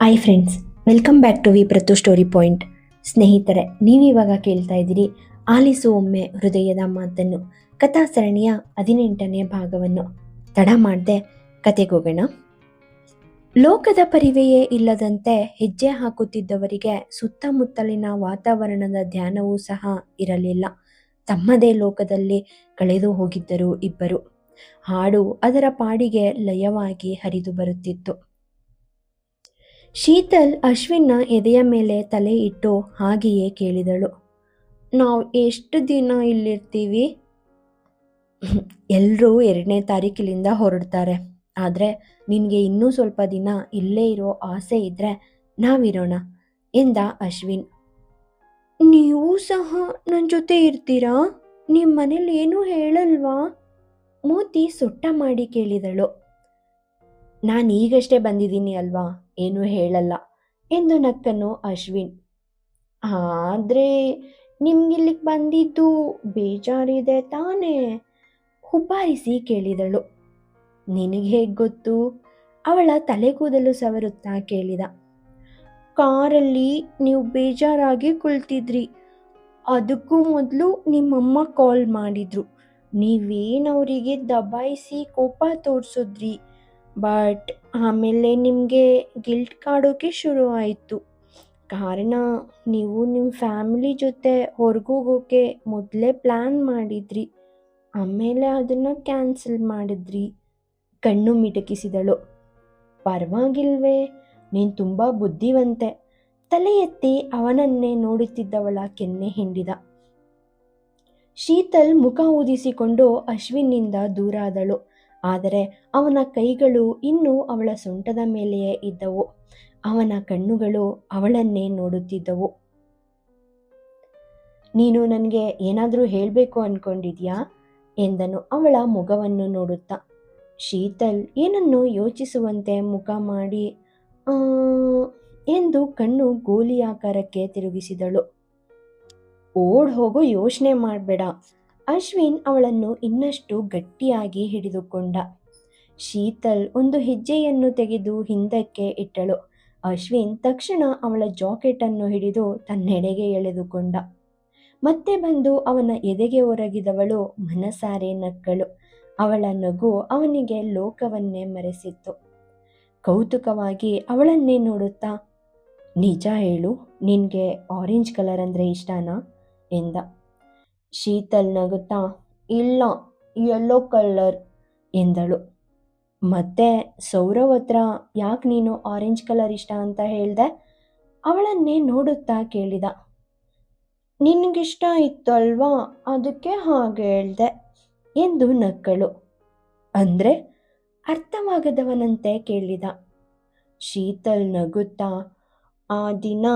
Hi friends welcome back to V ಪ್ರತು story point ಸ್ನೇಹಿತರೆ ನೀವಿವಾಗ ಕೇಳ್ತಾ ಇದ್ದೀರಿ ಆಲಿಸು ಒಮ್ಮೆ ಹೃದಯದ ಮಾತನ್ನು, ಕಥಾ ಸರಣಿಯ ಹದಿನೆಂಟನೇ ಭಾಗವನ್ನು. ತಡ ಮಾಡದೆ ಕತೆಗೋಗೋಣ ಲೋಕದ ಪರಿವೆಯೇ ಇಲ್ಲದಂತೆ ಹೆಜ್ಜೆ ಹಾಕುತ್ತಿದ್ದವರಿಗೆ ಸುತ್ತಮುತ್ತಲಿನ ವಾತಾವರಣದ ಧ್ಯಾನವೂ ಸಹ ಇರಲಿಲ್ಲ. ತಮ್ಮದೇ ಲೋಕದಲ್ಲಿ ಕಳೆದು ಹೋಗಿದ್ದರು ಇಬ್ಬರು. ಹಾಡು ಅದರ ಪಾಡಿಗೆ ಲಯವಾಗಿ ಹರಿದು ಬರುತ್ತಿತ್ತು. ಶೀತಲ್ ಅಶ್ವಿನ್ನ ಎದೆಯ ಮೇಲೆ ತಲೆ ಇಟ್ಟು ಹಾಗೆಯೇ ಕೇಳಿದಳು. ನಾವು ಎಷ್ಟು ದಿನ ಇಲ್ಲಿರ್ತೀವಿ? ಎಲ್ಲರೂ ಎರಡನೇ ತಾರೀಕಿಲಿಂದ ಹೊರಡ್ತಾರೆ. ಆದರೆ ನಿನಗೆ ಇನ್ನೂ ಸ್ವಲ್ಪ ದಿನ ಇಲ್ಲೇ ಇರೋ ಆಸೆ ಇದ್ದರೆ ನಾವಿರೋಣ ಎಂದ ಅಶ್ವಿನ್. ನೀವು ಸಹ ನನ್ನ ಜೊತೆ ಇರ್ತೀರಾ? ನಿಮ್ಮ ಮನೇಲಿ ಏನೂ ಹೇಳಲ್ವಾ? ಮೋತಿ ಸೊಟ್ಟ ಮಾಡಿ ಕೇಳಿದಳು. ನಾನು ಈಗಷ್ಟೇ ಬಂದಿದ್ದೀನಿ ಅಲ್ವಾ? ಏನೂ ಹೇಳಲ್ಲ ಎಂದು ನಕ್ಕನು ಅಶ್ವಿನ್. ಆದರೆ ನಿಮ್ಗಿಲ್ಲಿಗೆ ಬಂದಿದ್ದು ಬೇಜಾರಿದೆ ತಾನೇ? ಹುಬ್ಬಾರಿಸಿ ಕೇಳಿದಳು. ನಿನಗೆ ಹೇಗೆ ಗೊತ್ತು? ಅವಳ ತಲೆ ಕೂದಲು ಸವರುತ್ತಾ ಕೇಳಿದ. ಕಾರಲ್ಲಿ ನೀವು ಬೇಜಾರಾಗಿ ಕುಳಿತಿದ್ರಿ. ಅದಕ್ಕೂ ಮೊದಲು ನಿಮ್ಮಮ್ಮ ಕಾಲ್ ಮಾಡಿದ್ರು. ನೀವೇನವರಿಗೆ ದಬಾಯಿಸಿ ಕೋಪ ತೋರಿಸಿದ್ರಿ? ಬಟ್ ಆಮೇಲೆ ನಿಮಗೆ ಗಿಲ್ಟ್ ಕಾಡೋಕೆ ಶುರು ಆಯಿತು ಕಾರಣ, ನೀವು ನಿಮ್ಮ ಫ್ಯಾಮಿಲಿ ಜೊತೆ ಹೊರಗೋಗೋಕೆ ಮೊದಲೇ ಪ್ಲ್ಯಾನ್ ಮಾಡಿದ್ರಿ. ಆಮೇಲೆ ಅದನ್ನು ಕ್ಯಾನ್ಸಲ್ ಮಾಡಿದ್ರಿ. ಕಣ್ಣು ಮಿಟಕಿಸಿದಳು. ಪರವಾಗಿಲ್ವೇ, ನೀನು ತುಂಬ ಬುದ್ಧಿವಂತೆ. ತಲೆ ಎತ್ತಿ ಅವನನ್ನೇ ನೋಡುತ್ತಿದ್ದವಳ ಕೆನ್ನೆ ಹಿಂಡಿದ. ಶೀತಲ್ ಮುಖ ಊದಿಸಿಕೊಂಡು ಅಶ್ವಿನ್ನಿಂದ ದೂರಾದಳು. ಆದರೆ ಅವನ ಕೈಗಳು ಇನ್ನೂ ಅವಳ ಸೊಂಟದ ಮೇಲೆಯೇ ಇದ್ದವು. ಅವನ ಕಣ್ಣುಗಳು ಅವಳನ್ನೇ ನೋಡುತ್ತಿದ್ದವು. ನೀನು ನನಗೆ ಏನಾದರೂ ಹೇಳಬೇಕು ಅನ್ಕೊಂಡಿದ್ಯಾ? ಎಂದನು ಅವಳ ಮುಖವನ್ನು ನೋಡುತ್ತಾ. ಶೀತಲ್, ಏನನ್ನು ಯೋಚಿಸುವಂತೆ ಮುಖ ಮಾಡಿ ಎಂದು ಕಣ್ಣು ಗೋಲಿಯಾಕಾರಕ್ಕೆ ತಿರುಗಿಸಿದಳು. ಓಡ್ ಹೋಗೋ ಯೋಚನೆ ಮಾಡಬೇಡ. ಅಶ್ವಿನ್ ಅವಳನ್ನು ಇನ್ನಷ್ಟು ಗಟ್ಟಿಯಾಗಿ ಹಿಡಿದುಕೊಂಡ. ಶೀತಲ್ ಒಂದು ಹೆಜ್ಜೆಯನ್ನು ತೆಗೆದು ಹಿಂದಕ್ಕೆ ಇಟ್ಟಳು. ಅಶ್ವಿನ್ ತಕ್ಷಣ ಅವಳ ಜಾಕೆಟನ್ನು ಹಿಡಿದು ತನ್ನೆಡೆಗೆ ಎಳೆದುಕೊಂಡ. ಮತ್ತೆ ಬಂದು ಅವನ ಎದೆಗೆ ಒರಗಿದವಳು ಮನಸಾರೆ ನಕ್ಕಳು. ಅವಳ ನಗು ಅವನಿಗೆ ಲೋಕವನ್ನೇ ಮರೆಸಿತ್ತು. ಕೌತುಕವಾಗಿ ಅವಳನ್ನೇ ನೋಡುತ್ತಾ, ನಿಜ ಹೇಳು, ನಿನಗೆ ಆರೆಂಜ್ ಕಲರ್ ಅಂದರೆ ಇಷ್ಟನಾ? ಎಂದ. ಶೀತಲ್ ನಗುತ್ತಾ ಇಲ್ಲ ಎಲ್ಲೋ ಕಲರ್ ಎಂದಳು. ಮತ್ತೆ ಸೌರವ್ ಹತ್ರ ಯಾಕೆ ನೀನು ಆರೆಂಜ್ ಕಲರ್ ಇಷ್ಟ ಅಂತ ಹೇಳ್ದೆ? ಅವಳನ್ನೇ ನೋಡುತ್ತಾ ಕೇಳಿದ. ನಿನಗಿಷ್ಟ ಇತ್ತಲ್ವಾ, ಅದಕ್ಕೆ ಹಾಗೆ ಹೇಳ್ದೆ ಎಂದು ನಕ್ಕಳು. ಅಂದರೆ ಅರ್ಥವಾಗದವನಂತೆ ಕೇಳಿದ. ಶೀತಲ್ ನಗುತ್ತಾ ಆ ದಿನ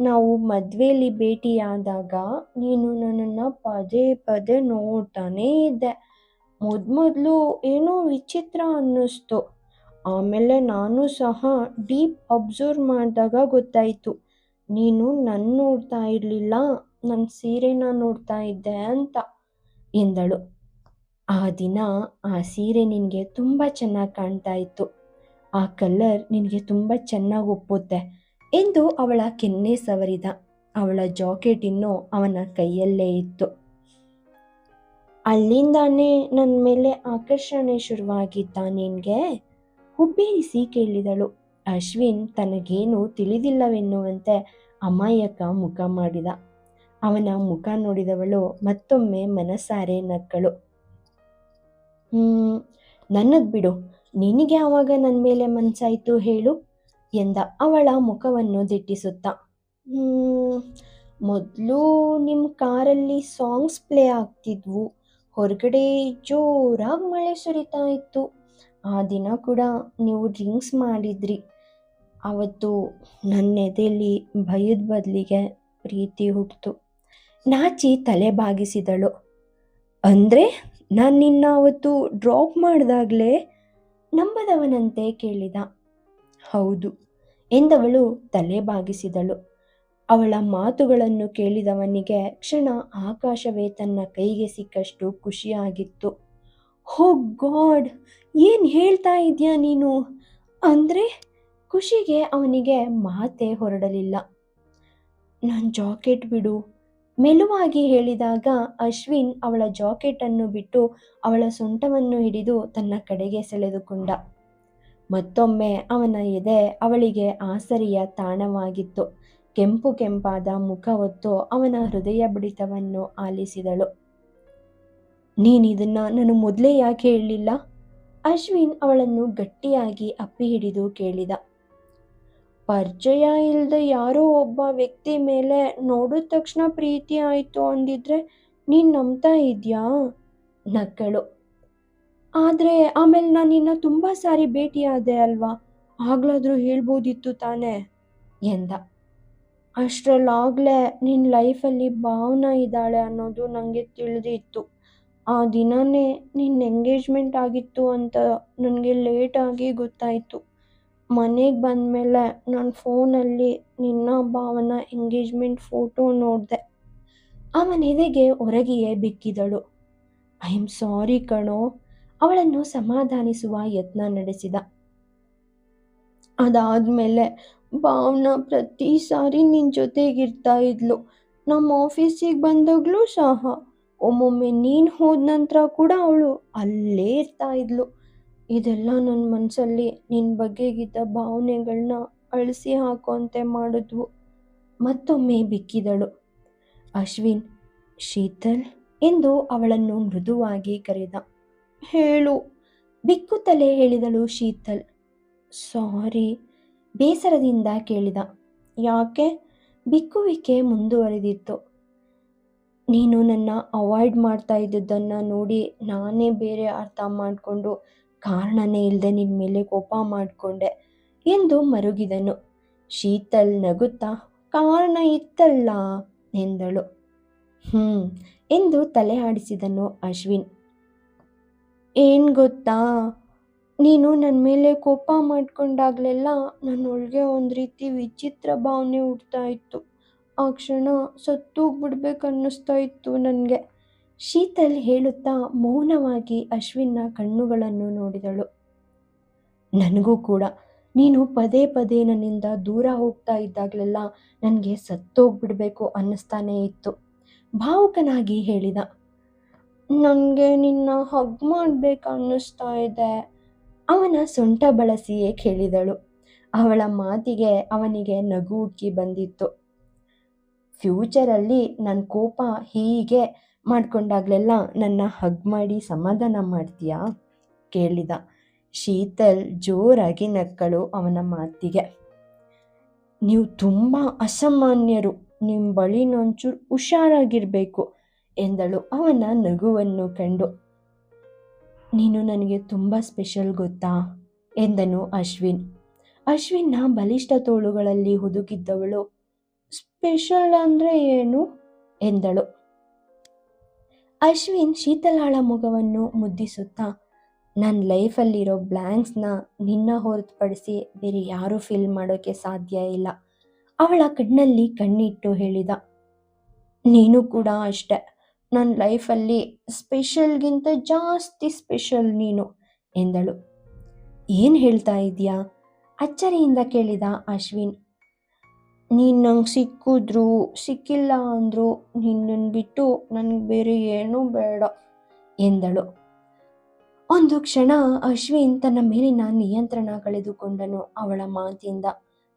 ನಾವು ಮದುವೆಯಲ್ಲಿ ಭೇಟಿಯಾದಾಗ ನೀನು ನನ್ನನ್ನು ಪದೇ ಪದೇ ನೋಡ್ತಾನೇ ಇದ್ದೆ. ಮೊದಲು ಏನೋ ವಿಚಿತ್ರ ಅನ್ನಿಸ್ತು. ಆಮೇಲೆ ನಾನು ಸಹ ಡೀಪ್ ಅಬ್ಸರ್ವ್ ಮಾಡಿದಾಗ ಗೊತ್ತಾಯಿತು. ನೀನು ನನ್ನ ನೋಡ್ತಾ ಇರಲಿಲ್ಲ ನನ್ನ ಸೀರೆನ ನೋಡ್ತಾ ಇದ್ದೆ ಅಂತ ಎಂದಳು. ಆ ದಿನ ಆ ಸೀರೆ ನಿನಗೆ ತುಂಬ ಚೆನ್ನಾಗಿ ಕಾಣ್ತಾ ಇತ್ತು. ಆ ಕಲರ್ ನಿನಗೆ ತುಂಬ ಚೆನ್ನಾಗಿ ಒಪ್ಪುತ್ತೆ. ಎಂದು ಅವಳ ಕೆನ್ನೆ ಸವರಿದ. ಅವಳ ಜಾಕೆಟ್ ಇನ್ನೂ ಅವನ ಕೈಯಲ್ಲೇ ಇತ್ತು. ಅಲ್ಲಿಂದಾನೇ ನನ್ನ ಮೇಲೆ ಆಕರ್ಷಣೆ ಶುರುವಾಗಿದ್ದ ನಿನಗೆ ಹುಬ್ಬೇರಿಸಿ ಕೇಳಿದಳು. ಅಶ್ವಿನ್ ತನಗೇನು ತಿಳಿದಿಲ್ಲವೆನ್ನುವಂತೆ ಅಮಾಯಕ ಮುಖ ಮಾಡಿದ. ಅವನ ಮುಖ ನೋಡಿದವಳು ಮತ್ತೊಮ್ಮೆ ಮನಸಾರೆ ನಕ್ಕಳು. ಹ್ಮ್, ನನ್ನದ್ ಬಿಡು. ನಿನಗೆ ಆವಾಗ ನನ್ನ ಮೇಲೆ ಮನಸ್ಸಾಯಿತು ಹೇಳು. ಎಂದ ಅವಳ ಮುಖವನ್ನು ದಿಟ್ಟಿಸುತ್ತಾ. ಮೊದಲು ನಿಮ್ಮ ಕಾರಲ್ಲಿ ಸಾಂಗ್ಸ್ ಪ್ಲೇ ಆಗ್ತಿದ್ವು. ಹೊರಗಡೆ ಜೋರಾಗಿ ಮಳೆ ಸುರಿತಾ ಇತ್ತು. ಆ ದಿನ ಕೂಡ ನೀವು ಡ್ರಿಂಕ್ಸ್ ಮಾಡಿದ್ರಿ. ಅವತ್ತು ನನ್ನ ಎದೆಯಲ್ಲಿ ಭಯದ ಬದಲಿಗೆ ಪ್ರೀತಿ ಹುಟ್ಟಿತು ನಾಚಿ ತಲೆ ಬಾಗಿಸಿದಳು. ಅಂದರೆ ನಾನು ನಿನ್ನ ಅವತ್ತು ಡ್ರಾಪ್ ಮಾಡಿದಾಗಲೇ ನಂಬದವನಂತೆ ಕೇಳಿದ. ಹೌದು ಎಂದವಳು ತಲೆ ಬಾಗಿಸಿದಳು. ಅವಳ ಮಾತುಗಳನ್ನು ಕೇಳಿದವನಿಗೆ ಕ್ಷಣ ಆಕಾಶವೇ ತನ್ನ ಕೈಗೆ ಸಿಕ್ಕಷ್ಟು ಖುಷಿಯಾಗಿತ್ತು. ಹೋ ಗಾಡ್, ಏನು ಹೇಳ್ತಾ ಇದೆಯಾ ನೀನು? ಅಂದರೆ ಖುಷಿಗೆ ಅವನಿಗೆ ಮಾತೇ ಹೊರಡಲಿಲ್ಲ. ನನ್ನ ಜಾಕೆಟ್ ಬಿಡು ಮೆಲುವಾಗಿ ಹೇಳಿದಾಗ ಅಶ್ವಿನ್ ಅವಳ ಜಾಕೆಟನ್ನು ಬಿಟ್ಟು ಅವಳ ಸೊಂಟವನ್ನು ಹಿಡಿದು ತನ್ನ ಕಡೆಗೆ ಸೆಳೆದುಕೊಂಡ. ಮತ್ತೊಮ್ಮೆ ಅವನ ಎದೆ ಅವಳಿಗೆ ಆಸರಿಯ ತಾಣವಾಗಿತ್ತು. ಕೆಂಪು ಕೆಂಪಾದ ಮುಖ ಹೊತ್ತು ಅವನ ಹೃದಯ ಬಡಿತವನ್ನು ಆಲಿಸಿದಳು. ನೀನಿದನ್ನ ನಾನು ಮೊದಲೇ ಯಾಕೆ ಹೇಳಲಿಲ್ಲ? ಅಶ್ವಿನ್ ಅವಳನ್ನು ಗಟ್ಟಿಯಾಗಿ ಅಪ್ಪಿ ಹಿಡಿದು ಕೇಳಿದ. ಪರಿಚಯ ಇಲ್ಲದೆ ಯಾರೋ ಒಬ್ಬ ವ್ಯಕ್ತಿ ಮೇಲೆ ನೋಡಿದ ತಕ್ಷಣ ಪ್ರೀತಿ ಆಯಿತು ಅಂದಿದ್ರೆ ನೀನು ನಂಬ್ತಾ ಇದೆಯಾ? ನಕ್ಕಳು. ಆದರೆ ಆಮೇಲೆ ನಾನು ನಿನ್ನ ತುಂಬಾ ಸಾರಿ ಭೇಟಿಯಾದೆ ಅಲ್ವಾ? ಆಗ್ಲಾದ್ರೂ ಹೇಳ್ಬೋದಿತ್ತು ತಾನೇ? ಎಂದ. ಅಷ್ಟರಲ್ಲಾಗಲೇ ನಿನ್ನ ಲೈಫಲ್ಲಿ ಭಾವನಾ ಇದ್ದಾಳೆ ಅನ್ನೋದು ನನಗೆ ತಿಳಿದಿತ್ತು. ಆ ದಿನವೇ ನಿನ್ನ ಎಂಗೇಜ್ಮೆಂಟ್ ಆಗಿತ್ತು ಅಂತ ನನಗೆ ಲೇಟಾಗಿ ಗೊತ್ತಾಯಿತು. ಮನೆಗೆ ಬಂದಮೇಲೆ ನಾನು ಫೋನಲ್ಲಿ ನಿನ್ನ ಭಾವನ ಎಂಗೇಜ್ಮೆಂಟ್ ಫೋಟೋ ನೋಡಿದೆ. ಅವನ ಎದೆಗೆ ಹೊರಗೆಯೇ ಬಿಕ್ಕಿದಳು. ಐ ಆಮ್ ಸಾರಿ ಕಣೋ. ಅವಳನ್ನು ಸಮಾಧಾನಿಸುವ ಯತ್ನ ನಡೆಸಿದ. ಅದಾದ್ಮೇಲೆ ಭಾವನಾ ಪ್ರತಿ ಸಾರಿ ನಿನ್ನ ಜೊತೆಗಿರ್ತಾ ಇದ್ಲು. ನಮ್ಮ ಆಫೀಸಿಗೆ ಬಂದಾಗಲೂ ಸಹ. ಒಮ್ಮೊಮ್ಮೆ ನೀನು ಹೋದ ನಂತರ ಕೂಡ ಅವಳು ಅಲ್ಲೇ ಇರ್ತಾ ಇದ್ಲು. ಇದೆಲ್ಲ ನನ್ನ ಮನಸ್ಸಲ್ಲಿ ನಿನ್ನ ಬಗ್ಗೆಗಿದ್ದ ಭಾವನೆಗಳನ್ನ ಅಳಿಸಿ ಹಾಕುವಂತೆ ಮಾಡಿದ್ವು. ಮತ್ತೊಮ್ಮೆ ಬಿಕ್ಕಿದಳು. ಅಶ್ವಿನ್, ಶೀತಲ್ ಎಂದು ಅವಳನ್ನು ಮೃದುವಾಗಿ ಕರೆದ. ಹೇಳು. ತಲೆ ಹೇಳಿದಳು ಶೀತಲ್. ಸಾರಿ, ಬೇಸರದಿಂದ ಕೇಳಿದ. ಯಾಕೆ? ಬಿಕ್ಕುವಿಕೆ ಮುಂದುವರೆದಿತ್ತು. ನೀನು ನನ್ನ ಅವಾಯ್ಡ್ ಮಾಡ್ತಾ ಇದ್ದದ್ದನ್ನು ನೋಡಿ ನಾನೇ ಬೇರೆ ಅರ್ಥ ಮಾಡಿಕೊಂಡು ಕಾರಣನೇ ಇಲ್ಲದೆ ನಿನ್ನ ಮೇಲೆ ಕೋಪ ಮಾಡಿಕೊಂಡೆ ಎಂದು ಮರುಗಿದನು. ಶೀತಲ್ ನಗುತ್ತಾ, ಕಾರಣ ಇತ್ತಲ್ಲ ಎಂದಳು. ಹ್ಞೂ ಎಂದು ತಲೆ ಆಡಿಸಿದನು ಅಶ್ವಿನ್. ಏನು ಗೊತ್ತಾ? ನೀನು ನನ್ನ ಮೇಲೆ ಕೋಪ ಮಾಡಿಕೊಂಡಾಗಲೆಲ್ಲ ನನ್ನೊಳಗೆ ಒಂದು ರೀತಿ ವಿಚಿತ್ರ ಭಾವನೆ ಹುಡ್ತಾ ಇತ್ತು. ಆ ಕ್ಷಣ ಸತ್ತೋಗ್ಬಿಡ್ಬೇಕು ಅನ್ನಿಸ್ತಾ ಇತ್ತು ನನಗೆ. ಶೀತಲ್ ಹೇಳುತ್ತಾ ಮೌನವಾಗಿ ಅಶ್ವಿನ್ನ ಕಣ್ಣುಗಳನ್ನು ನೋಡಿದಳು. ನನಗೂ ಕೂಡ. ನೀನು ಪದೇ ಪದೇ ನನ್ನಿಂದ ದೂರ ಹೋಗ್ತಾ ಇದ್ದಾಗಲೆಲ್ಲ ನನಗೆ ಸತ್ತೋಗ್ಬಿಡ್ಬೇಕು ಅನ್ನಿಸ್ತಾನೇ ಇತ್ತು, ಭಾವುಕನಾಗಿ ಹೇಳಿದ. ನನಗೆ ನಿನ್ನ ಹಗ್ ಮಾಡಬೇಕು ಅನ್ನಿಸ್ತಾ ಇದೆ. ಅವನ ಸೊಂಟ ಬಳಸಿಯೇ ಕೇಳಿದಳು. ಅವಳ ಮಾತಿಗೆ ಅವನಿಗೆ ನಗು ಉಕ್ಕಿ ಬಂದಿತ್ತು. ಫ್ಯೂಚರಲ್ಲಿ ನನ್ನ ಕೋಪ ಹೀಗೆ ಮಾಡಿಕೊಂಡಾಗಲೆಲ್ಲ ನನ್ನ ಹಗ್ ಮಾಡಿ ಸಮಾಧಾನ ಮಾಡ್ತೀಯಾ? ಕೇಳಿದ. ಶೀತಲ್ ಜೋರಾಗಿ ನಕ್ಕಳು ಅವನ ಮಾತಿಗೆ. ನೀವು ತುಂಬ ಅಸಾಮಾನ್ಯರು. ನಿಮ್ಮ ಬಳಿ ಒಂಚೂರು ಹುಷಾರಾಗಿರಬೇಕು. ಎಂದಳು. ಅವನ ನಗುವನ್ನು ಕಂಡು, ನೀನು ನನಗೆ ತುಂಬ ಸ್ಪೆಷಲ್ ಗೊತ್ತಾ? ಎಂದನು ಅಶ್ವಿನ್. ಅಶ್ವಿನ್ನ ಬಲಿಷ್ಠ ತೋಳುಗಳಲ್ಲಿ ಹುದುಗಿದ್ದವಳು. ಸ್ಪೆಷಲ್ ಅಂದರೆ ಏನು? ಎಂದಳು. ಅಶ್ವಿನ್ ಶೀತಲಾಳ ಮುಖವನ್ನು ಮುದ್ದಿಸುತ್ತಾ ನನ್ನ ಲೈಫಲ್ಲಿರೋ ಬ್ಲ್ಯಾಂಕ್ಸ್ನ ನಿನ್ನ ಹೊರತುಪಡಿಸಿ ಬೇರೆ ಯಾರೂ ಫಿಲ್ ಮಾಡೋಕ್ಕೆ ಸಾಧ್ಯ ಇಲ್ಲ. ಅವಳ ಕಣ್ಣಲ್ಲಿ ಕಣ್ಣಿಟ್ಟು ಹೇಳಿದ, ನೀನು ಕೂಡ ಅಷ್ಟೆ. ನನ್ನ ಲೈಫಲ್ಲಿ ಸ್ಪೆಷಲ್ಗಿಂತ ಜಾಸ್ತಿ ಸ್ಪೆಷಲ್ ನೀನು ಎಂದಳು. ಏನು ಹೇಳ್ತಾ ಇದೆಯಾ? ಅಚ್ಚರಿಯಿಂದ ಕೇಳಿದ ಅಶ್ವಿನ್. ನೀನು ನಂಗೆ ಸಿಕ್ಕಿದ್ರು ಸಿಕ್ಕಿಲ್ಲ ಅಂದರು ನಿನ್ನನ್ನು ಬಿಟ್ಟು ನನಗೆ ಬೇರೆ ಏನೂ ಬೇಡ ಎಂದಳು. ಒಂದು ಕ್ಷಣ ಅಶ್ವಿನ್ ತನ್ನ ಮೇಲಿನ ನಿಯಂತ್ರಣ ಕಳೆದುಕೊಂಡನು ಅವಳ ಮಾತಿಂದ.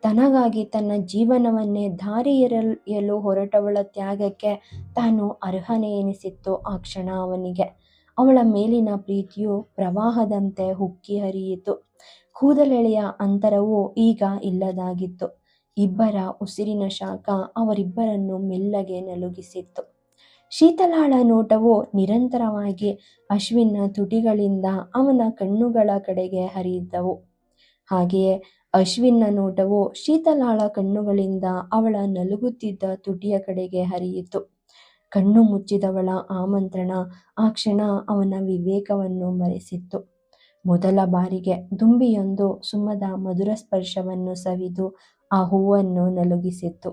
ತನಗಾಗಿ ತನ್ನ ಜೀವನವನ್ನೇ ದಾರಿಯರಲು ಹೊರಟವಳ ತ್ಯಾಗಕ್ಕೆ ತಾನು ಅರ್ಹನೆ ಎನಿಸಿತ್ತು ಆ ಕ್ಷಣ ಅವನಿಗೆ. ಅವಳ ಮೇಲಿನ ಪ್ರೀತಿಯು ಪ್ರವಾಹದಂತೆ ಹುಕ್ಕಿ ಹರಿಯಿತು. ಕೂದಲೆಳೆಯ ಅಂತರವು ಈಗ ಇಲ್ಲದಾಗಿತ್ತು. ಇಬ್ಬರ ಉಸಿರಿನ ಶಾಖ ಅವರಿಬ್ಬರನ್ನು ಮೆಲ್ಲಗೆ ನಲುಗಿಸಿತ್ತು. ಶೀತಲಾಳ ನೋಟವು ನಿರಂತರವಾಗಿ ಅಶ್ವಿನ್ನ ತುಟಿಗಳಿಂದ ಅವನ ಕಣ್ಣುಗಳ ಕಡೆಗೆ ಹರಿಯಿದ್ದವು. ಹಾಗೆಯೇ ಅಶ್ವಿನ್ನ ನೋಟವು ಶೀತಲಾಳ ಕಣ್ಣುಗಳಿಂದ ಅವಳ ನಲುಗುತ್ತಿದ್ದ ತುಟಿಯ ಕಡೆಗೆ ಹರಿಯಿತು. ಕಣ್ಣು ಮುಚ್ಚಿದವಳ ಆಮಂತ್ರಣ ಆ ಕ್ಷಣ ಅವನ ವಿವೇಕವನ್ನು ಮರೆಸಿತ್ತು. ಮೊದಲ ಬಾರಿಗೆ ದುಂಬಿಯೊಂದು ಸುಮ್ಮದ ಮಧುರ ಸ್ಪರ್ಶವನ್ನು ಸವಿದು ಆ ಹೂವನ್ನು ನಲುಗಿಸಿತ್ತು.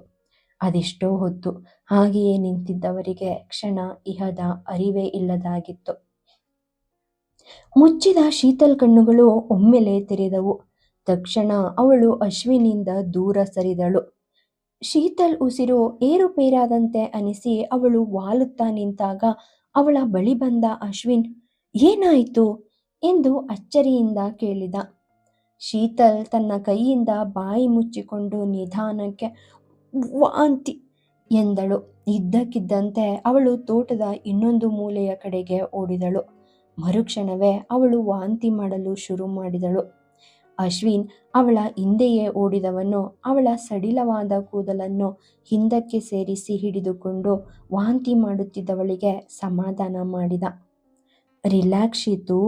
ಅದೆಷ್ಟೋ ಹೊತ್ತು ಹಾಗೆಯೇ ನಿಂತಿದ್ದವರಿಗೆ ಕ್ಷಣ ಇಹದ ಅರಿವೇ ಇಲ್ಲದಾಗಿತ್ತು. ಮುಚ್ಚಿದ ಶೀತಲ್ ಕಣ್ಣುಗಳು ಒಮ್ಮೆಲೆ ತೆರೆದವು. ತಕ್ಷಣ ಅವಳು ಅಶ್ವಿನಿಂದ ದೂರ ಸರಿದಳು. ಶೀತಲ್ ಉಸಿರು ಏರುಪೇರಾದಂತೆ ಅನಿಸಿ ಅವಳು ವಾಲುತ್ತಾ ನಿಂತಾಗ ಅವಳ ಬಳಿ ಬಂದ ಅಶ್ವಿನ್, ಏನಾಯಿತು? ಎಂದು ಅಚ್ಚರಿಯಿಂದ ಕೇಳಿದ. ಶೀತಲ್ ತನ್ನ ಕೈಯಿಂದ ಬಾಯಿ ಮುಚ್ಚಿಕೊಂಡು ನಿಧಾನಕ್ಕೆ, ವಾಂತಿ! ಎಂದಳು. ಇದ್ದಕ್ಕಿದ್ದಂತೆ ಅವಳು ತೋಟದ ಇನ್ನೊಂದು ಮೂಲೆಯ ಕಡೆಗೆ ಓಡಿದಳು. ಮರುಕ್ಷಣವೇ ಅವಳು ವಾಂತಿ ಮಾಡಲು ಶುರು ಮಾಡಿದಳು. ಅಶ್ವಿನ್ ಅವಳ ಹಿಂದೆಯೇ ಓಡಿದವನು, ಅವಳ ಸಡಿಲವಾದ ಕೂದಲನ್ನು ಹಿಂದಕ್ಕೆ ಸೇರಿಸಿ ಹಿಡಿದುಕೊಂಡು ವಾಂತಿ ಮಾಡುತ್ತಿದ್ದವಳಿಗೆ ಸಮಾಧಾನ ಮಾಡಿದ. ರಿಲ್ಯಾಕ್ಸ್ ಇತ್ತು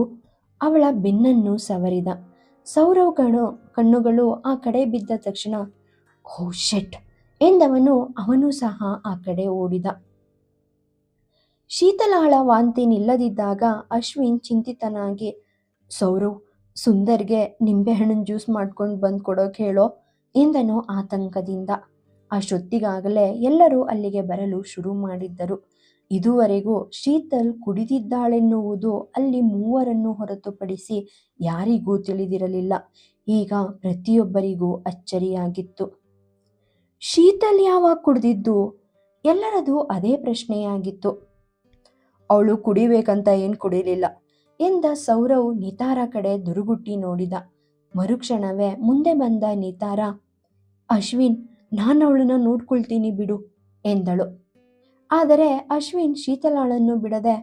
ಅವಳ ಬೆನ್ನನ್ನು ಸವರಿದ. ಸೌರವ್ ಸೌರವ್ಗಳು ಕಣ್ಣುಗಳು ಆ ಕಡೆ ಬಿದ್ದ ತಕ್ಷಣ, ಓ ಶೆಟ್, ಎಂದವನು ಅವನು ಸಹ ಆ ಕಡೆ ಓಡಿದ. ಶೀತಲಾಳ ವಾಂತಿ ನಿಲ್ಲದಿದ್ದಾಗ ಅಶ್ವಿನ್ ಚಿಂತಿತನಾಗಿ, ಸೌರವ್ ಸುಂದರ್ಗೆ ನಿಂಬೆಹಣ್ಣಿನ ಜ್ಯೂಸ್ ಮಾಡ್ಕೊಂಡು ಬಂದು ಕೊಡೋಕೆ ಹೇಳೋ ಎಂದನು ಆತಂಕದಿಂದ. ಅಷ್ಟೊತ್ತಿಗಾಗಲೇ ಎಲ್ಲರೂ ಅಲ್ಲಿಗೆ ಬರಲು ಶುರು ಮಾಡಿದ್ದರು. ಇದುವರೆಗೂ ಶೀತಲ್ ಕುಡಿದಿದ್ದಾಳೆನ್ನುವುದು ಅಲ್ಲಿ ಮೂವರನ್ನು ಹೊರತುಪಡಿಸಿ ಯಾರಿಗೂ ತಿಳಿದಿರಲಿಲ್ಲ. ಈಗ ಪ್ರತಿಯೊಬ್ಬರಿಗೂ ಅಚ್ಚರಿಯಾಗಿತ್ತು. ಶೀತಲ್ ಯಾವಾಗ ಕುಡಿದಿದ್ದು? ಎಲ್ಲರದು ಅದೇ ಪ್ರಶ್ನೆಯಾಗಿತ್ತು. ಅವಳು ಕುಡಿಬೇಕಂತ ಏನು ಕುಡಿಲಿಲ್ಲ. ಎಂದ ಸೌರವ್ ನಿತಾರ ಕಡೆ ದುರುಗುಟ್ಟಿ ನೋಡಿದ. ಮರುಕ್ಷಣವೇ ಮುಂದೆ ಬಂದ ನಿತಾರ, ಅಶ್ವಿನ್ ನಾನು ಅವಳನ್ನ ನೋಡ್ಕೊಳ್ತೀನಿ ಬಿಡು, ಎಂದಳು. ಆದರೆ ಅಶ್ವಿನ್ ಶೀತಲಾಳನ್ನು ಬಿಡದೆ,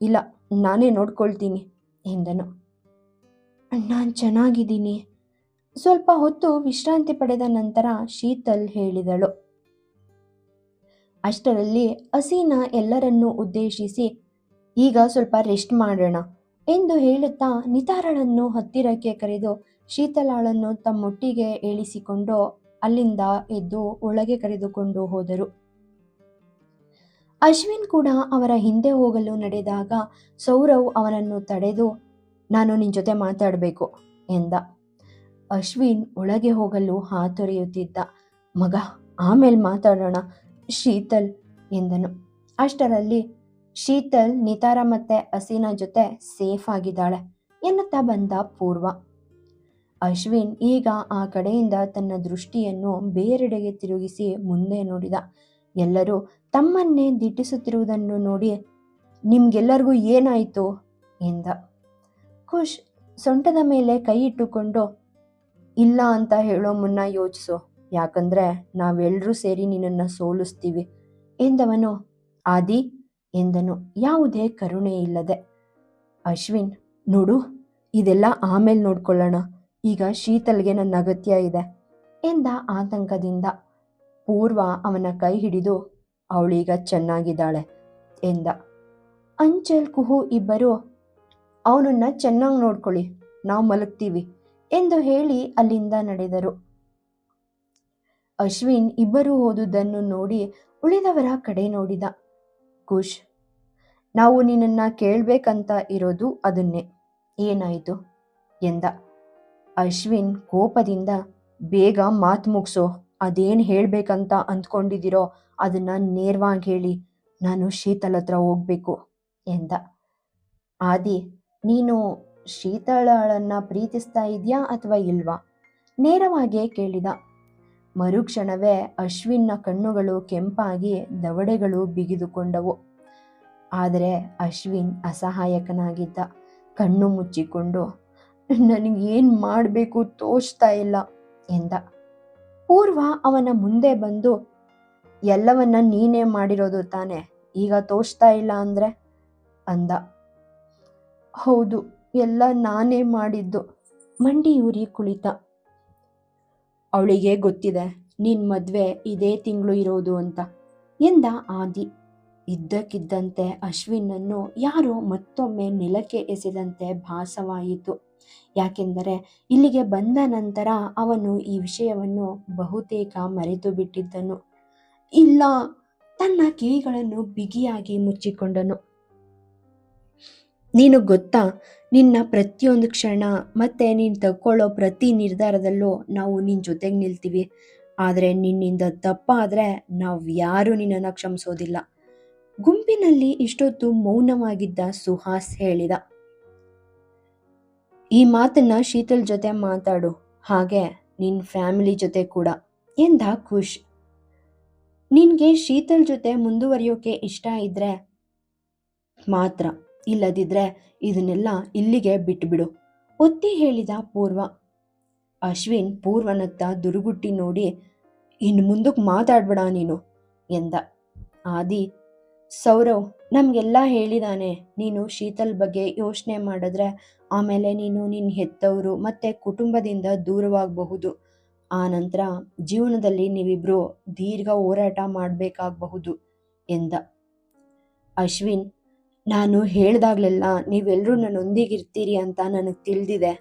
ಇಲ್ಲ, ನಾನೇ ನೋಡ್ಕೊಳ್ತೀನಿ, ಎಂದನು. ನಾನು ಚೆನ್ನಾಗಿದ್ದೀನಿ. ಸ್ವಲ್ಪ ಹೊತ್ತು ವಿಶ್ರಾಂತಿ ಪಡೆದ ನಂತರ ಶೀತಲ್ ಹೇಳಿದಳು. ಅಷ್ಟರಲ್ಲಿ ಹಸೀನಾ ಎಲ್ಲರನ್ನೂ ಉದ್ದೇಶಿಸಿ, ಈಗ ಸ್ವಲ್ಪ ರೆಸ್ಟ್ ಮಾಡೋಣ ಎಂದು ಹೇಳುತ್ತಾ ನಿತಾರಳನ್ನು ಹತ್ತಿರಕ್ಕೆ ಕರೆದು ಶೀತಲಾಳನ್ನು ತಮ್ಮೊಟ್ಟಿಗೆ ಏಳಿಸಿಕೊಂಡು ಅಲ್ಲಿಂದ ಎದ್ದು ಒಳಗೆ ಕರೆದುಕೊಂಡು ಹೋದರು. ಅಶ್ವಿನ್ ಕೂಡ ಅವರ ಹಿಂದೆ ಹೋಗಲು ನಡೆದಾಗ ಸೌರವ್ ಅವನನ್ನು ತಡೆದು, ನಾನು ನಿನ್ನ ಜೊತೆ ಮಾತಾಡಬೇಕು ಎಂದ. ಅಶ್ವಿನ್ ಒಳಗೆ ಹೋಗಲು ಹಾತೊರೆಯುತ್ತಿದ್ದ. ಮಗ, ಆಮೇಲೆ ಮಾತಾಡೋಣ, ಶೀತಲ್ ಎಂದನು. ಅಷ್ಟರಲ್ಲಿ ಶೀತಲ್, ನಿತಾರ ಮತ್ತೆ ಅಸೀನಾ ಜೊತೆ ಸೇಫ್ ಆಗಿದ್ದಾಳೆ ಎನ್ನುತ್ತಾ ಬಂದ ಪೂರ್ವ. ಅಶ್ವಿನ್ ಈಗ ಆ ಕಡೆಯಿಂದ ತನ್ನ ದೃಷ್ಟಿಯನ್ನು ಬೇರೆಡೆಗೆ ತಿರುಗಿಸಿ ಮುಂದೆ ನೋಡಿದ. ಎಲ್ಲರೂ ತಮ್ಮನ್ನೇ ದಿಟ್ಟಿಸುತ್ತಿರುವುದನ್ನು ನೋಡಿ, ನಿಮ್ಗೆಲ್ಲರಿಗೂ ಏನಾಯಿತು? ಎಂದ. ಖುಷ್ ಸೊಂಟದ ಮೇಲೆ ಕೈ ಇಟ್ಟುಕೊಂಡು, ಇಲ್ಲ ಅಂತ ಹೇಳೋ ಮುನ್ನ ಯೋಚಿಸು. ಯಾಕಂದ್ರೆ ನಾವೆಲ್ಲರೂ ಸೇರಿ ನಿನ್ನನ್ನು ಸೋಲಿಸ್ತೀವಿ ಎಂದವನು. ಆದಿ ಎಂದನು. ಯಾವುದೇ ಕರುಣೆ ಇಲ್ಲದೆ, ಅಶ್ವಿನ್, ನೋಡು, ಇದೆಲ್ಲ ಆಮೇಲೆ ನೋಡ್ಕೊಳ್ಳೋಣ. ಈಗ ಶೀತಲ್ಗೆ ನನ್ನ ಅಗತ್ಯ ಇದೆ ಎಂದ ಆತಂಕದಿಂದ. ಪೂರ್ವ ಅವನ ಕೈ ಹಿಡಿದು, ಅವಳೀಗ ಚೆನ್ನಾಗಿದ್ದಾಳೆ ಎಂದ. ಅಂಚಲ್, ಕುಹು ಇಬ್ಬರು, ಅವನನ್ನ ಚೆನ್ನಾಗಿ ನೋಡ್ಕೊಳ್ಳಿ, ನಾವು ಮಲಗ್ತೀವಿ ಎಂದು ಹೇಳಿ ಅಲ್ಲಿಂದ ನಡೆದರು. ಅಶ್ವಿನ್ ಇಬ್ಬರು ಓದುದನ್ನು ನೋಡಿ ಉಳಿದವರ ಕಡೆ ನೋಡಿದ. ಖುಷ್. ನಾವು ನಿನ್ನನ್ನ ಕೇಳಬೇಕಂತ ಇರೋದು ಅದನ್ನೇ. ಏನಾಯಿತು? ಎಂದ. ಅಶ್ವಿನ್ ಕೋಪದಿಂದ, ಬೇಗ ಮಾತು ಮುಗಿಸೋ. ಅದೇನು ಹೇಳಬೇಕಂತ ಅಂದ್ಕೊಂಡಿದ್ದೀರೋ ಅದನ್ನ ನೇರವಾಗಿ ಹೇಳಿ. ನಾನು ಶೀತಲ್ ಹತ್ರ ಹೋಗ್ಬೇಕು, ಎಂದ. ಆದಿ, ನೀನು ಶೀತಳನ್ನ ಪ್ರೀತಿಸ್ತಾ ಇದೆಯಾ ಅಥವಾ ಇಲ್ವಾ? ನೇರವಾಗಿಯೇ ಕೇಳಿದ. ಮರುಕ್ಷಣವೇ ಅಶ್ವಿನ್ನ ಕಣ್ಣುಗಳು ಕೆಂಪಾಗಿ ದವಡೆಗಳು ಬಿಗಿದುಕೊಂಡವು. ಆದರೆ ಅಶ್ವಿನ್ ಅಸಹಾಯಕನಾಗಿದ್ದ ಕಣ್ಣು ಮುಚ್ಚಿಕೊಂಡು, ನನಗೇನು ಮಾಡಬೇಕು ತೋಚ್ತಾ ಇಲ್ಲ ಎಂದ. ಪೂರ್ವ ಅವನ ಮುಂದೆ ಬಂದು, ಎಲ್ಲವನ್ನ ನೀನೇ ಮಾಡಿರೋದು ತಾನೆ, ಈಗ ತೋಚ್ತಾ ಇಲ್ಲ ಅಂದ್ರೆ? ಅಂದ. ಹೌದು, ಎಲ್ಲ ನಾನೇ ಮಾಡಿದ್ದು ಮಂಡಿಯೂರಿ ಕುಳಿತ. ಅವಳಿಗೆ ಗೊತ್ತಿದೆ, ನಿನ್ ಮದ್ವೆ ಇದೇ ತಿಂಗಳು ಇರೋದು ಅಂತ ಎಂದ ಆದಿ. ಇದ್ದಕ್ಕಿದ್ದಂತೆ ಅಶ್ವಿನನ್ನು ಯಾರೋ ಮತ್ತೊಮ್ಮೆ ನೆಲಕ್ಕೆ ಎಸೆದಂತೆ ಭಾಸವಾಯಿತು. ಯಾಕೆಂದರೆ ಇಲ್ಲಿಗೆ ಬಂದ ನಂತರ ಅವನು ಈ ವಿಷಯವನ್ನು ಬಹುತೇಕ ಮರೆತು ಬಿಟ್ಟಿದ್ದನು. ಇಲ್ಲ, ತನ್ನ ಕಿವಿಗಳನ್ನು ಬಿಗಿಯಾಗಿ ಮುಚ್ಚಿಕೊಂಡನು. ನೀನು ಗೊತ್ತಾ, ನಿನ್ನ ಪ್ರತಿಯೊಂದು ಕ್ಷಣ ಮತ್ತೆ ನೀನು ತಗೊಳ್ಳೋ ಪ್ರತಿ ನಿರ್ಧಾರದಲ್ಲೂ ನಾವು ನಿನ್ನ ಜೊತೆಗೆ ನಿಲ್ತೀವಿ. ಆದರೆ ನಿನ್ನಿಂದ ತಪ್ಪಾದರೆ ನಾವು ಯಾರೂ ನಿನ್ನನ್ನು ಕ್ಷಮಿಸೋದಿಲ್ಲ. ಗುಂಪಿನಲ್ಲಿ ಇಷ್ಟೊತ್ತು ಮೌನವಾಗಿದ್ದ ಸುಹಾಸ್ ಹೇಳಿದ. ಈ ಮಾತನ್ನ ಶೀತಲ್ ಜೊತೆ ಮಾತಾಡು, ಹಾಗೆ ನಿನ್ನ ಫ್ಯಾಮಿಲಿ ಜೊತೆ ಕೂಡ, ಎಂದ ಖುಷ್. ನಿನಗೆ ಶೀತಲ್ ಜೊತೆ ಮುಂದುವರಿಯೋಕೆ ಇಷ್ಟ ಇದ್ರೆ ಮಾತ್ರ. ಇಲ್ಲದಿದ್ರೆ ಇದನ್ನೆಲ್ಲ ಇಲ್ಲಿಗೆ ಬಿಟ್ಬಿಡು. ಒತ್ತಿ ಹೇಳಿದ ಪೂರ್ವ. ಅಶ್ವಿನ್ ಪೂರ್ವನತ್ತ ದುರುಗುಟ್ಟಿ ನೋಡಿ ಇನ್ನು ಮುಂದಕ್ಕೆ ಮಾತಾಡ್ಬೇಡ ನೀನು ಎಂದ. ಆದಿ, ಸೌರವ್ ನಮಗೆಲ್ಲ ಹೇಳಿದಾನೆ, ನೀನು ಶೀತಲ್ ಬಗ್ಗೆ ಯೋಚನೆ ಮಾಡಿದ್ರೆ ಆಮೇಲೆ ನೀನು ನಿನ್ನ ಹೆತ್ತವರು ಮತ್ತೆ ಕುಟುಂಬದಿಂದ ದೂರವಾಗಬಹುದು. ಆ ನಂತರ ಜೀವನದಲ್ಲಿ ನೀವಿಬ್ರು ದೀರ್ಘ ಹೋರಾಟ ಮಾಡಬೇಕಾಗಬಹುದು ಎಂದ. ಅಶ್ವಿನ್ ನಾನು ಹೇಳ್ದಾಗ್ಲೆಲ್ಲ ನೀವೆಲ್ಲರೂ ನನ್ನೊಂದಿಗಿರ್ತೀರಿ ಅಂತ ನನಗೆ ತಿಳಿದಿದೆ.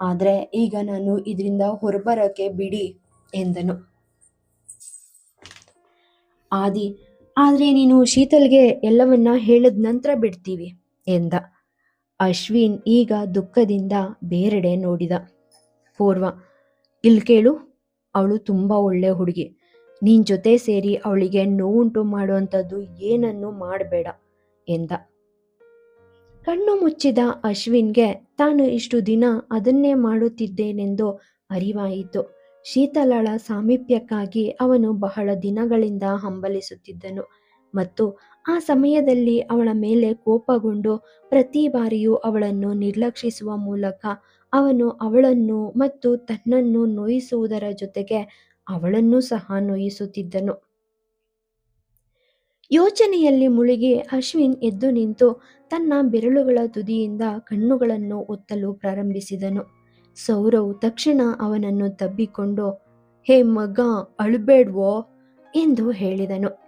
ಆದರೆ ಈಗ ನಾನು ಇದರಿಂದ ಹೊರಬರೋಕ್ಕೆ ಬಿಡಿ ಎಂದನು. ಆದಿ, ಆದರೆ ನೀನು ಶೀತಲ್ಗೆ ಎಲ್ಲವನ್ನ ಹೇಳಿದ ನಂತರ ಬಿಡ್ತೀವಿ ಎಂದ. ಅಶ್ವಿನ್ ಈಗ ದುಃಖದಿಂದ ಬೇರೆಡೆ ನೋಡಿದ. ಪೂರ್ವ ಇಲ್ಲಿ ಕೇಳು, ಅವಳು ತುಂಬ ಒಳ್ಳೆ ಹುಡುಗಿ. ನಿನ್ನ ಜೊತೆ ಸೇರಿ ಅವಳಿಗೆ ನೋವುಂಟು ಮಾಡುವಂಥದ್ದು ಏನನ್ನು ಮಾಡಬೇಡ ಎಂದ. ಕಣ್ಣು ಮುಚ್ಚಿದ ಅಶ್ವಿನ್ಗೆ ತಾನು ಇಷ್ಟು ದಿನ ಅದನ್ನೇ ಮಾಡುತ್ತಿದ್ದೇನೆಂದು ಅರಿವಾಯಿತು. ಶೀತಲಳ ಸಾಮೀಪ್ಯಕ್ಕಾಗಿ ಅವನು ಬಹಳ ದಿನಗಳಿಂದ ಹಂಬಲಿಸುತ್ತಿದ್ದನು ಮತ್ತು ಆ ಸಮಯದಲ್ಲಿ ಅವಳ ಮೇಲೆ ಕೋಪಗೊಂಡು ಪ್ರತಿ ಬಾರಿಯೂ ಅವಳನ್ನು ನಿರ್ಲಕ್ಷಿಸುವ ಮೂಲಕ ಅವನು ಅವಳನ್ನು ಮತ್ತು ತನ್ನನ್ನು ನೋಯಿಸುವುದರ ಜೊತೆಗೆ ಅವಳನ್ನು ಸಹ ನೋಯಿಸುತ್ತಿದ್ದನು. ಯೋಚನೆಯಲ್ಲಿ ಮುಳುಗಿ ಅಶ್ವಿನ್ ಎದ್ದು ನಿಂತು ತನ್ನ ಬೆರಳುಗಳ ತುದಿಯಿಂದ ಕಣ್ಣುಗಳನ್ನು ಒತ್ತಲು ಪ್ರಾರಂಭಿಸಿದನು. ಸೌರವ್ ತಕ್ಷಣ ಅವನನ್ನು ತಬ್ಬಿಕೊಂಡು, ಹೇ ಮಗ, ಅಳ್ಬೇಡ್ವೋ? ಎಂದು ಹೇಳಿದನು.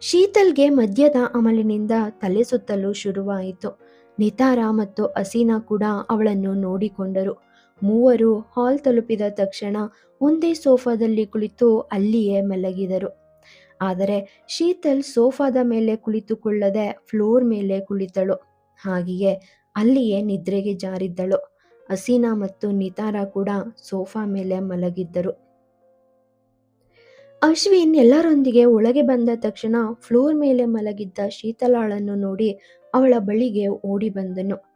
ಶೀತಲ್ಗೆ ಮದ್ಯದ ಅಮಲಿನಿಂದ ತಲೆ ಸುತ್ತಲು ಶುರುವಾಯಿತು. ನಿತಾರ ಮತ್ತು ಅಸೀನಾ ಕೂಡ ಅವಳನ್ನು ನೋಡಿಕೊಂಡರು. ಮೂವರು ಹಾಲ್ ತಲುಪಿದ ತಕ್ಷಣ ಒಂದೇ ಸೋಫಾದಲ್ಲಿ ಕುಳಿತು ಅಲ್ಲಿಯೇ ಮಲಗಿದರು. ಆದರೆ ಶೀತಲ್ ಸೋಫಾದ ಮೇಲೆ ಕುಳಿತುಕೊಳ್ಳದೆ ಫ್ಲೋರ್ ಮೇಲೆ ಕುಳಿತಳು. ಹಾಗೆಯೇ ಅಲ್ಲಿಯೇ ನಿದ್ರೆಗೆ ಜಾರಿದ್ದಳು. ಹಸೀನಾ ಮತ್ತು ನಿತಾರ ಕೂಡ ಸೋಫಾ ಮೇಲೆ ಮಲಗಿದ್ದರು. ಅಶ್ವಿನ್ ಎಲ್ಲರೊಂದಿಗೆ ಒಳಗೆ ಬಂದ ತಕ್ಷಣ ಫ್ಲೋರ್ ಮೇಲೆ ಮಲಗಿದ್ದ ಶೀತಲಾಳನ್ನು ನೋಡಿ ಅವಳ ಬಳಿಗೆ ಓಡಿ ಬಂದನು.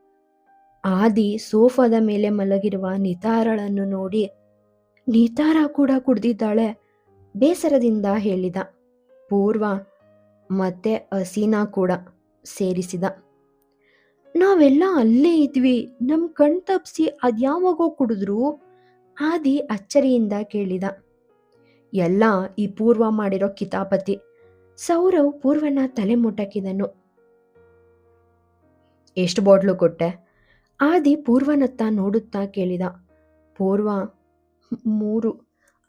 ಆದಿ ಸೋಫಾದ ಮೇಲೆ ಮಲಗಿರುವ ನಿತಾರಳನ್ನು ನೋಡಿ ನಿತಾರ ಕೂಡ ಕುಡ್ದಿದ್ದಾಳೆ. ಬೇಸರದಿಂದ ಹೇಳಿದ. ಪೂರ್ವ, ಮತ್ತೆ ಹಸೀನಾ ಕೂಡ ಸೇರಿಸಿದ. ನಾವೆಲ್ಲ ಅಲ್ಲೇ ಇದ್ವಿ. ನಮ್ ಕಣ್ ತಪ್ಸಿ ಅದ್ಯಾವಾಗೋ ಕುಡಿದ್ರು? ಆದಿ ಅಚ್ಚರಿಯಿಂದ ಕೇಳಿದ. ಎಲ್ಲ ಈ ಪೂರ್ವ ಮಾಡಿರೋ ಕಿತಾಪತಿ. ಸೌರವ್ ಪೂರ್ವನ ತಲೆ ಮುಟ್ಟಕಿದನು ಎಷ್ಟು ಬಾಟ್ಲು ಕೊಟ್ಟೆ? ಆದಿ ಪೂರ್ವನತ್ತ ನೋಡುತ್ತಾ ಕೇಳಿದ. ಪೂರ್ವ, ಮೂರು,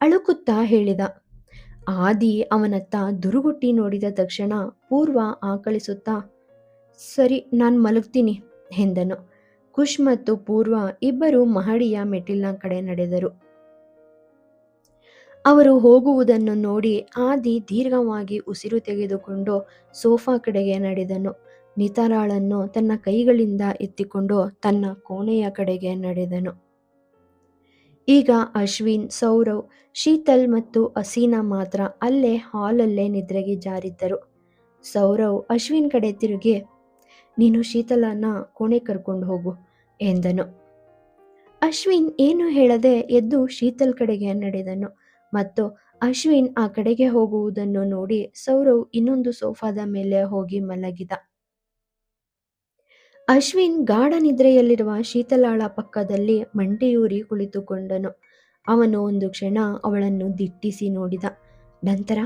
ಅಳುಕುತ್ತಾ ಹೇಳಿದ. ಆದಿ ಅವನತ್ತ ದುರುಗುಟ್ಟಿ ನೋಡಿದ ತಕ್ಷಣ ಪೂರ್ವ ಆಕಳಿಸುತ್ತಾ, ಸರಿ, ನಾನು ಮಲಗ್ತೀನಿ, ಎಂದನು. ಖುಷ್ ಮತ್ತು ಪೂರ್ವ ಇಬ್ಬರು ಮಹಡಿಯ ಮೆಟ್ಟಿಲಿನ ಕಡೆ ನಡೆದರು. ಅವರು ಹೋಗುವುದನ್ನು ನೋಡಿ ಆದಿ ದೀರ್ಘವಾಗಿ ಉಸಿರು ತೆಗೆದುಕೊಂಡು ಸೋಫಾ ಕಡೆಗೆ ನಡೆದನು. ನಿತರಾಳನ್ನು ತನ್ನ ಕೈಗಳಿಂದ ಎತ್ತಿಕೊಂಡು ತನ್ನ ಕೋಣೆಯ ಕಡೆಗೆ ನಡೆದನು. ಈಗ ಅಶ್ವಿನ್, ಸೌರವ್, ಶೀತಲ್ ಮತ್ತು ಅಸೀನಾ ಮಾತ್ರ ಅಲ್ಲೇ ಹಾಲಲ್ಲೇ ನಿದ್ರೆಗೆ ಜಾರಿದ್ದರು. ಸೌರವ್ ಅಶ್ವಿನ್ ಕಡೆ ತಿರುಗಿ, ನೀನು ಶೀತಲನ ಕೋಣೆ ಕರ್ಕೊಂಡು ಹೋಗು ಎಂದನು. ಅಶ್ವಿನ್ ಏನು ಹೇಳದೆ ಎದ್ದು ಶೀತಲ್ ಕಡೆಗೆ ನಡೆದನು ಮತ್ತು ಅಶ್ವಿನ್ ಆ ಕಡೆಗೆ ಹೋಗುವುದನ್ನು ನೋಡಿ ಸೌರವ್ ಇನ್ನೊಂದು ಸೋಫಾದ ಮೇಲೆ ಹೋಗಿ ಮಲಗಿದ. ಅಶ್ವಿನ್ ಗಾಢ ನಿದ್ರೆಯಲ್ಲಿರುವ ಶೀತಲಾಳ ಪಕ್ಕದಲ್ಲಿ ಮಂಟೆಯೂರಿ ಕುಳಿತುಕೊಂಡನು. ಅವನು ಒಂದು ಕ್ಷಣ ಅವಳನ್ನು ದಿಟ್ಟಿಸಿ ನೋಡಿದ. ನಂತರ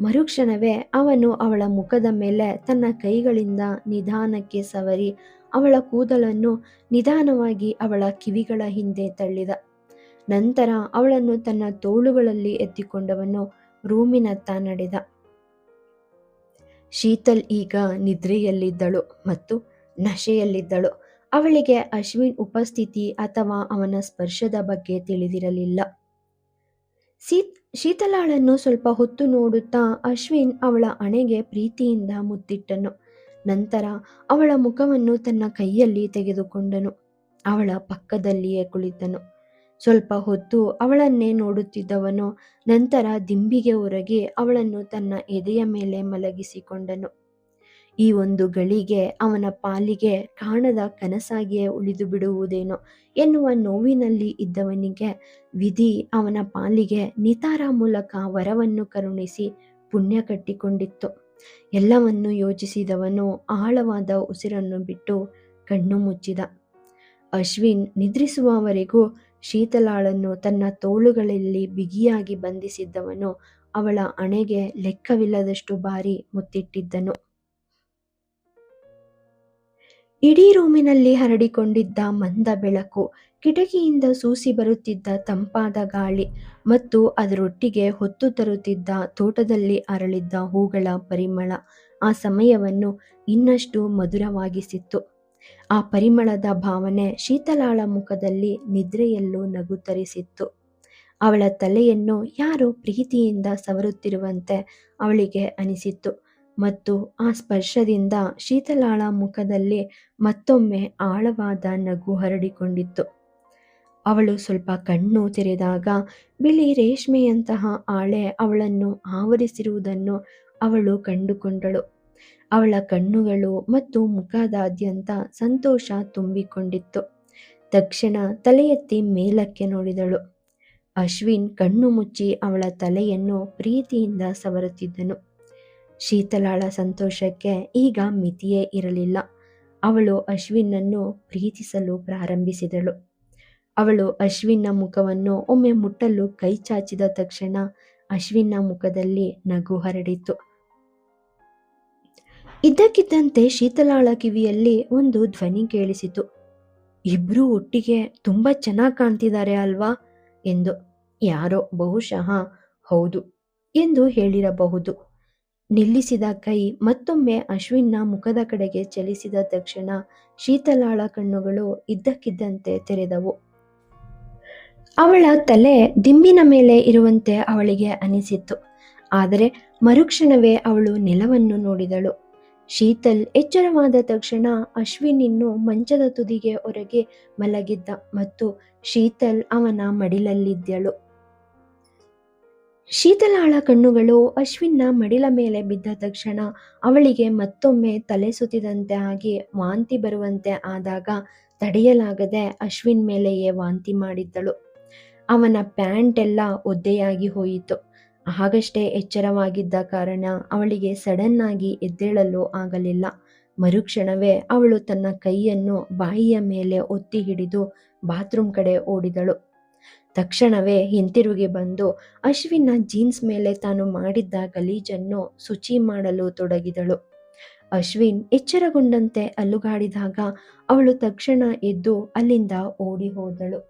ಮರುಕ್ಷಣವೇ ಅವನು ಅವಳ ಮುಖದ ಮೇಲೆ ತನ್ನ ಕೈಗಳಿಂದ ನಿಧಾನಕ್ಕೆ ಸವರಿ ಅವಳ ಕೂದಲನ್ನು ನಿಧಾನವಾಗಿ ಅವಳ ಕಿವಿಗಳ ಹಿಂದೆ ತಳ್ಳಿದ. ನಂತರ ಅವಳನ್ನು ತನ್ನ ತೋಳುಗಳಲ್ಲಿ ಎತ್ತಿಕೊಂಡವನು ರೂಮಿನತ್ತ ನಡೆದ. ಶೀತಲ್ ಈಗ ನಿದ್ರೆಯಲ್ಲಿದ್ದಳು ಮತ್ತು ನಶೆಯಲ್ಲಿದ್ದಳು. ಅವಳಿಗೆ ಅಶ್ವಿನ್ ಉಪಸ್ಥಿತಿ ಅಥವಾ ಅವನ ಸ್ಪರ್ಶದ ಬಗ್ಗೆ ತಿಳಿದಿರಲಿಲ್ಲ. ಸೀತ್, ಶೀತಲಾಳನ್ನು ಸ್ವಲ್ಪ ಹೊತ್ತು ನೋಡುತ್ತಾ ಅಶ್ವಿನ್ ಅವಳ ಅಣೆಗೆ ಪ್ರೀತಿಯಿಂದ ಮುತ್ತಿಟ್ಟನು. ನಂತರ ಅವಳ ಮುಖವನ್ನು ತನ್ನ ಕೈಯಲ್ಲಿ ತೆಗೆದುಕೊಂಡನು. ಅವಳ ಪಕ್ಕದಲ್ಲಿಯೇ ಕುಳಿತನು. ಸ್ವಲ್ಪ ಹೊತ್ತು ಅವಳನ್ನೇ ನೋಡುತ್ತಿದ್ದವನು ನಂತರ ದಿಂಬಿಗೆ ಹೊರಗೆ ಅವಳನ್ನು ತನ್ನ ಎದೆಯ ಮೇಲೆ ಮಲಗಿಸಿಕೊಂಡನು. ಈ ಒಂದು ಗಳಿಗೆ, ಅವನ ಪಾಲಿಗೆ ಕಾಣದ ಕನಸಾಗಿಯೇ ಉಳಿದು ಬಿಡುವುದೇನೋ ಎನ್ನುವ ನೋವಿನಲ್ಲಿ ಇದ್ದವನಿಗೆ ವಿಧಿ ಅವನ ಪಾಲಿಗೆ ನಿತಾರ ಮೂಲಕ ವರವನ್ನು ಕರುಣಿಸಿ ಪುಣ್ಯ ಕಟ್ಟಿಕೊಂಡಿತ್ತು. ಎಲ್ಲವನ್ನು ಯೋಚಿಸಿದವನು ಆಳವಾದ ಉಸಿರನ್ನು ಬಿಟ್ಟು ಕಣ್ಣು ಮುಚ್ಚಿದ. ಅಶ್ವಿನ್ ನಿದ್ರಿಸುವವರೆಗೂ ಶೀತಲಾಳನ್ನು ತನ್ನ ತೋಳುಗಳಲ್ಲಿ ಬಿಗಿಯಾಗಿ ಬಂಧಿಸಿದ್ದವನು ಅವಳ ಅಣೆಗೆ ಲೆಕ್ಕವಿಲ್ಲದಷ್ಟು ಬಾರಿ ಮುತ್ತಿಟ್ಟಿದ್ದನು. ಇಡೀ ರೂಮಿನಲ್ಲಿ ಹರಡಿಕೊಂಡಿದ್ದ ಮಂದ ಬೆಳಕು, ಕಿಟಕಿಯಿಂದ ಸೂಸಿ ಬರುತ್ತಿದ್ದ ತಂಪಾದ ಗಾಳಿ ಮತ್ತು ಅದರೊಟ್ಟಿಗೆ ಹೊತ್ತು ತರುತ್ತಿದ್ದ ತೋಟದಲ್ಲಿ ಅರಳಿದ್ದ ಹೂಗಳ ಪರಿಮಳ ಆ ಸಮಯವನ್ನು ಇನ್ನಷ್ಟು ಮಧುರವಾಗಿಸಿತ್ತು. ಆ ಪರಿಮಳದ ಭಾವನೆ ಶೀತಲಾಳ ಮುಖದಲ್ಲಿ ನಿದ್ರೆಯಲ್ಲೂ ನಗು ತರಿಸಿತ್ತು ಅವಳ ತಲೆಯನ್ನು ಯಾರೋ ಪ್ರೀತಿಯಿಂದ ಸವರುತ್ತಿರುವಂತೆ ಅವಳಿಗೆ ಅನಿಸಿತ್ತು. ಮತ್ತು ಆ ಸ್ಪರ್ಶದಿಂದ ಶೀತಲಾಳ ಮುಖದಲ್ಲಿ ಮತ್ತೊಮ್ಮೆ ಆಳವಾದ ನಗು ಹರಡಿಕೊಂಡಿತ್ತು. ಅವಳು ಸ್ವಲ್ಪ ಕಣ್ಣು ತೆರೆದಾಗ, ಬಿಳಿ ರೇಷ್ಮೆಯಂತಹ ಆಳೆ ಅವಳನ್ನು ಆವರಿಸಿರುವುದನ್ನು ಅವಳು ಕಂಡುಕೊಂಡಳು. ಅವಳ ಕಣ್ಣುಗಳು ಮತ್ತು ಮುಖದಾದ್ಯಂತ ಸಂತೋಷ ತುಂಬಿಕೊಂಡಿತ್ತು. ತಕ್ಷಣ ತಲೆಯೆತ್ತಿ ಮೇಲಕ್ಕೆ ನೋಡಿದಳು. ಅಶ್ವಿನ್ ಕಣ್ಣು ಮುಚ್ಚಿ ಅವಳ ತಲೆಯನ್ನು ಪ್ರೀತಿಯಿಂದ ಸವರುತ್ತಿದ್ದನು. ಶೀತಲಾಳ ಸಂತೋಷಕ್ಕೆ ಈಗ ಮಿತಿಯೇ ಇರಲಿಲ್ಲ. ಅವಳು ಅಶ್ವಿನನ್ನು ಪ್ರೀತಿಸಲು ಪ್ರಾರಂಭಿಸಿದಳು. ಅವಳು ಅಶ್ವಿನ್ನ ಮುಖವನ್ನು ಒಮ್ಮೆ ಮುಟ್ಟಲು ಕೈ ಚಾಚಿದ ತಕ್ಷಣ ಅಶ್ವಿನ್ನ ಮುಖದಲ್ಲಿ ನಗು ಹರಡಿತು. ಇದ್ದಕ್ಕಿದ್ದಂತೆ ಶೀತಲಾಳ ಕಿವಿಯಲ್ಲಿ ಒಂದು ಧ್ವನಿ ಕೇಳಿಸಿತು. ಇಬ್ರು ಒಟ್ಟಿಗೆ ತುಂಬಾ ಚೆನ್ನಾಗಿ ಕಾಣ್ತಿದ್ದಾರೆ ಅಲ್ವಾ? ಎಂದು. ಯಾರೋ ಬಹುಶಃ ಹೌದು ಎಂದು ಹೇಳಿರಬಹುದು. ನಿಲ್ಲಿಸಿದ ಕೈ ಮತ್ತೊಮ್ಮೆ ಅಶ್ವಿನ್ನ ಮುಖದ ಕಡೆಗೆ ಚಲಿಸಿದ ತಕ್ಷಣ ಶೀತಲಾಳ ಕಣ್ಣುಗಳು ಇದ್ದಕ್ಕಿದ್ದಂತೆ ತೆರೆದವು. ಅವಳ ತಲೆ ದಿಂಬಿನ ಮೇಲೆ ಇರುವಂತೆ ಅವಳಿಗೆ ಅನಿಸಿತ್ತು. ಆದರೆ ಮರುಕ್ಷಣವೇ ಅವಳು ನೆಲವನ್ನು ನೋಡಿದಳು. ಶೀತಲ್ ಎಚ್ಚರವಾದ ತಕ್ಷಣ ಅಶ್ವಿನ್ ಇನ್ನು ಮಂಚದ ತುದಿಗೆ ಹೊರಗೆ ಮಲಗಿದ್ದ ಮತ್ತು ಶೀತಲ್ ಅವನ ಮಡಿಲಲ್ಲಿದ್ದಳು. ಶೀತಲಾಳ ಕಣ್ಣುಗಳು ಅಶ್ವಿನ್ನ ಮಡಿಲ ಮೇಲೆ ಬಿದ್ದ ತಕ್ಷಣ ಅವಳಿಗೆ ಮತ್ತೊಮ್ಮೆ ತಲೆ ಸುತ್ತಿದಂತೆ ಆಗಿ ವಾಂತಿ ಬರುವಂತೆ ಆದಾಗ ತಡೆಯಲಾಗದೆ ಅಶ್ವಿನ್ ಮೇಲೆಯೇ ವಾಂತಿ ಮಾಡಿದ್ದಳು. ಅವನ ಪ್ಯಾಂಟ್ ಎಲ್ಲ ಒದ್ದೆಯಾಗಿ ಹೋಯಿತು. ಆಗಷ್ಟೇ ಎಚ್ಚರವಾಗಿದ್ದ ಕಾರಣ ಅವಳಿಗೆ ಸಡನ್ ಆಗಿ ಎದ್ದೇಳಲು ಆಗಲಿಲ್ಲ. ಮರುಕ್ಷಣವೇ ಅವಳು ತನ್ನ ಕೈಯನ್ನು ಬಾಯಿಯ ಮೇಲೆ ಒತ್ತಿ ಹಿಡಿದು ಬಾತ್ರೂಮ್ ಕಡೆ ಓಡಿದಳು. ತಕ್ಷಣವೇ ಹಿಂತಿರುಗಿ ಬಂದು ಅಶ್ವಿನ ಜೀನ್ಸ್ ಮೇಲೆ ತಾನು ಮಾಡಿದ್ದ ಗಲೀಜನ್ನು ಶುಚಿ ಮಾಡಲು ತೊಡಗಿದಳು. ಅಶ್ವಿನ್ ಎಚ್ಚರಗೊಂಡಂತೆ ಅಲ್ಲುಗಾಡಿದಾಗ ಅವಳು ತಕ್ಷಣ ಎದ್ದು ಅಲ್ಲಿಂದ ಓಡಿ ಹೋದಳು.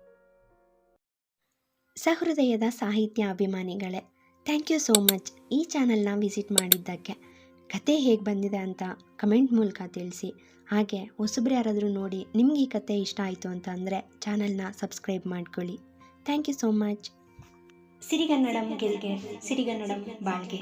ಸಹೃದಯದ ಸಾಹಿತ್ಯ ಅಭಿಮಾನಿಗಳೇ, ಥ್ಯಾಂಕ್ ಯು ಸೋ ಮಚ್ ಈ ಚಾನಲ್ನ ವಿಸಿಟ್ ಮಾಡಿದ್ದಕ್ಕೆ. ಕತೆ ಹೇಗೆ ಬಂದಿದೆ ಅಂತ ಕಮೆಂಟ್ ಮೂಲಕ ತಿಳಿಸಿ. ಹಾಗೆ ಹೊಸಬ್ರು ಯಾರಾದರೂ ನೋಡಿ ನಿಮ್ಗೆ ಈ ಕತೆ ಇಷ್ಟ ಆಯಿತು ಅಂತ ಅಂದರೆ ಚಾನಲ್ನ ಸಬ್ಸ್ಕ್ರೈಬ್ ಮಾಡ್ಕೊಳ್ಳಿ. ಥ್ಯಾಂಕ್ ಯು ಸೋ ಮಚ್ ಸಿರಿಗನ್ನಡಂ ಗೆಲ್ಗೆ ಸಿರಿಗನ್ನಡಂ ಬಾಳ್ಗೆ